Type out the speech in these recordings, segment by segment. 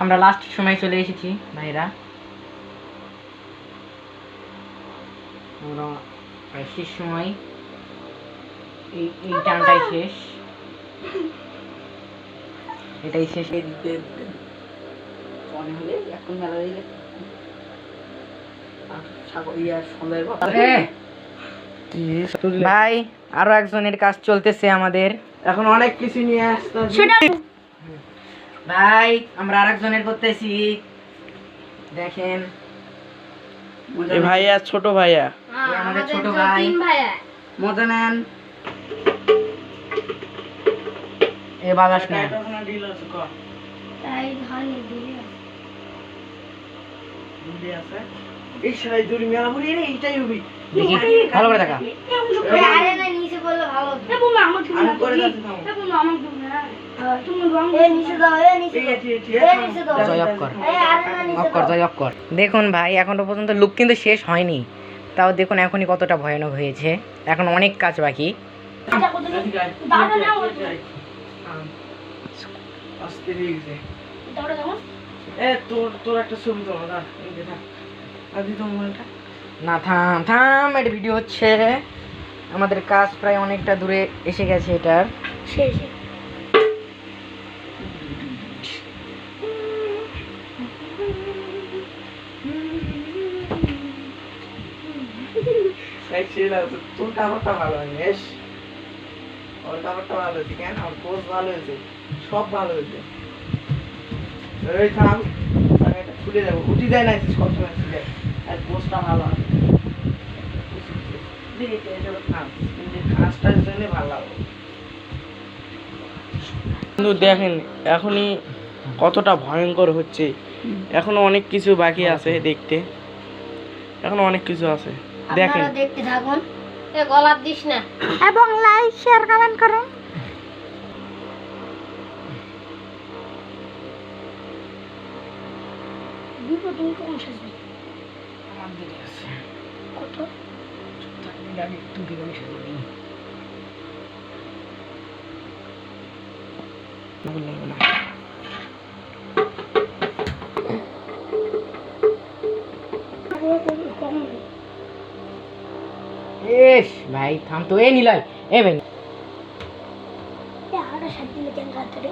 আমরা লাস্ট সময় চলে এসেছি ভাইরা। আমরা শেষ সময় এই এই টানটাই শেষ। এটাই শেষ। মনে হলে এখন মেলা হয়ে গেছে। আর সাগর ইয়ার সন্ধ্যায় এ, ভাই আরও একজনের কাজ চলতেছে আমাদের। এখন অনেক কিছু নিয়ে আসতে ভাই আমরা আরেকজনের করতেছি দেখেন এ ভাইয়া ছোট ভাইয়া এই আমাদের ছোট ভাই। মজা নেন এ বাগাস না তাই হয়নি দিলে এই সেলাই দূর মেলা বুড়ি এইটাই হবি দেখি ভালো করে দেখা আরে না নিচে বললে ভালো হতো এ বন্ধু আমার তুমি আমি করে যাচ্ছি এ বন্ধু আমার তুমি না তুমি রং এ নিচে দাও এ নিচে দাও এ নিচে দাও। জয় অফ কর এ আরে না নিচে অফ কর জয় অফ কর দেখুন ভাই এখনও পর্যন্ত লুক কিন্তু শেষ হয়নি। তাও দেখুন এখনই কতটা ভয়ানক হয়েছে। এখন অনেক কাজ বাকি। আস্তে হয়ে না থাম থাম এটা ভিডিও হচ্ছে। আমাদের কাজ প্রায় অনেকটা দূরে এসে গেছে এটার। শেষ। ছিল তোর কাপড়টা ভালো হয়নি বেশ ওর কাপড়টা ভালো হয়েছে কেন? ওর পোস্ট ভালো হয়েছে সব ভালো হয়েছে। এই থাম আমি এটা খুলে যাব উঠি যায় না সব সময় আর পোস্টটা ভালো হবে কিন্তু কাজটার জন্য ভালো কিন্তু দেখেন এখনই কতটা ভয়ঙ্কর হচ্ছে। এখনও অনেক কিছু বাকি আছে দেখতে। এখনও অনেক কিছু আছে। দেখেন। দেখতে থাকুন। এ গলার দিস না। এবং লাইক শেয়ার কমেন্ট করুন। বিপদ সাজবে কত কম এস ভাই থাম তো। এ নিলয় এ ভাই হাড়া সাত দিলে কেন রাতে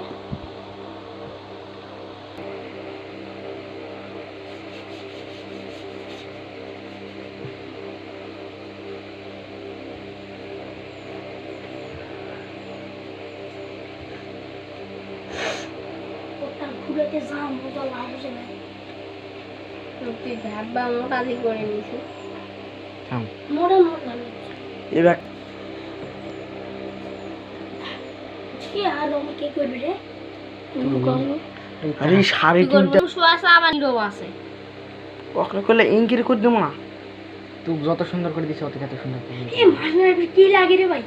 ঘুরেতে যাম লাভ হচ্ছে না। তুই ভাববা মোটা দিয়ে করে নিছি থাম। এবার কি আর আমি কে করবি রে? আরে সাড়ে তিনটা শো আছে আবার নীরব আছে। ওখানে করলে ইঙ্কির করে দেবো না। তুই যত সুন্দর করে দিছিস অত কত সুন্দর করে। এ মাছ কি লাগে রে ভাই?